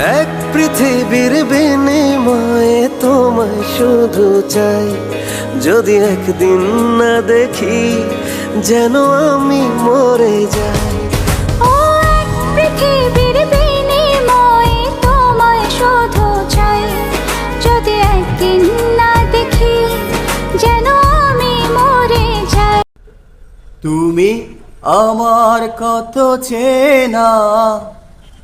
এক পৃথিবীর বিনিময়ে তোমায় শুধু চাই। যদি একদিন না দেখি যেন আমি মরে যাই। ও এক পৃথিবীর বিনিময়ে তোমায় শুধু চাই। যদি একদিন না দেখি যেন আমি মরে যাই। তুমি আমার কত চেনা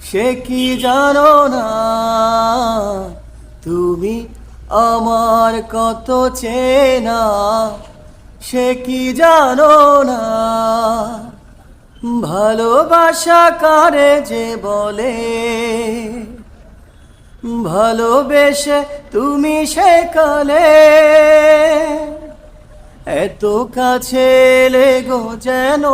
সে কি জানো না? তুমি আমার কত চেনা। সে কি জানো না? ভালোবাসা কারে যে বলে? ভালোবেসে তুমি সেকালে এত কাছে লেগো যেন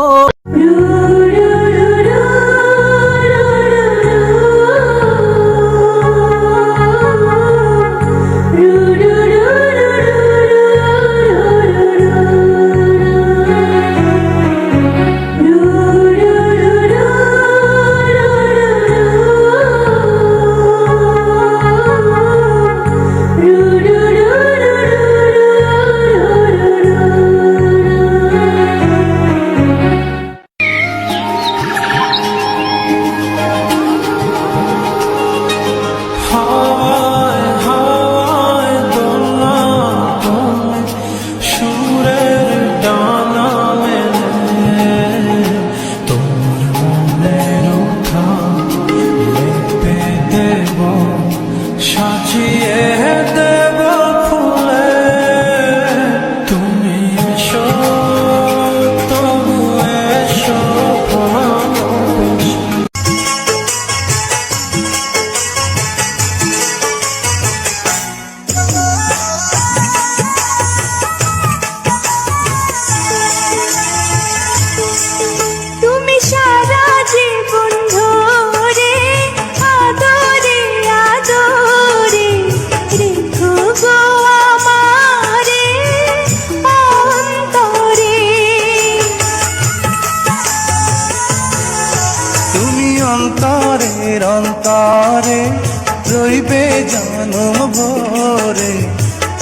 রইবে জানম ভরে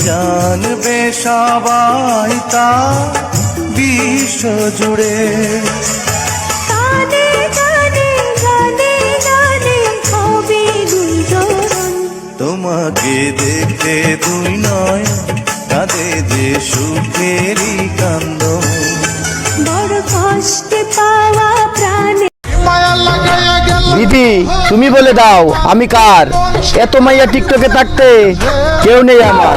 জানবে সবাই তা বিশ্ব জুড়ে। তোমাকে দেখে দুই নয় কাঁদে যে সুখেরই তুমি বলে দাও আমি কার? এত মাইয়া টিকটকে থাকতে কেউ নেই আমার।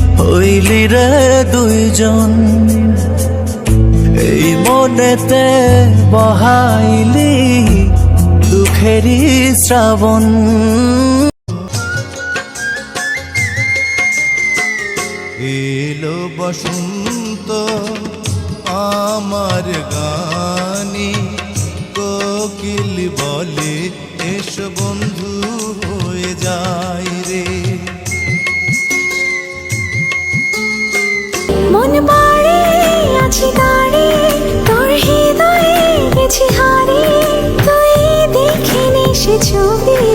হইলি রে দুইজন। এই মনেতে বহাইলি দুঃখেরই শ্রাবণ। এলো বসন্ত আমার গানে, কোকিল বলে, এসো সে ছবি রে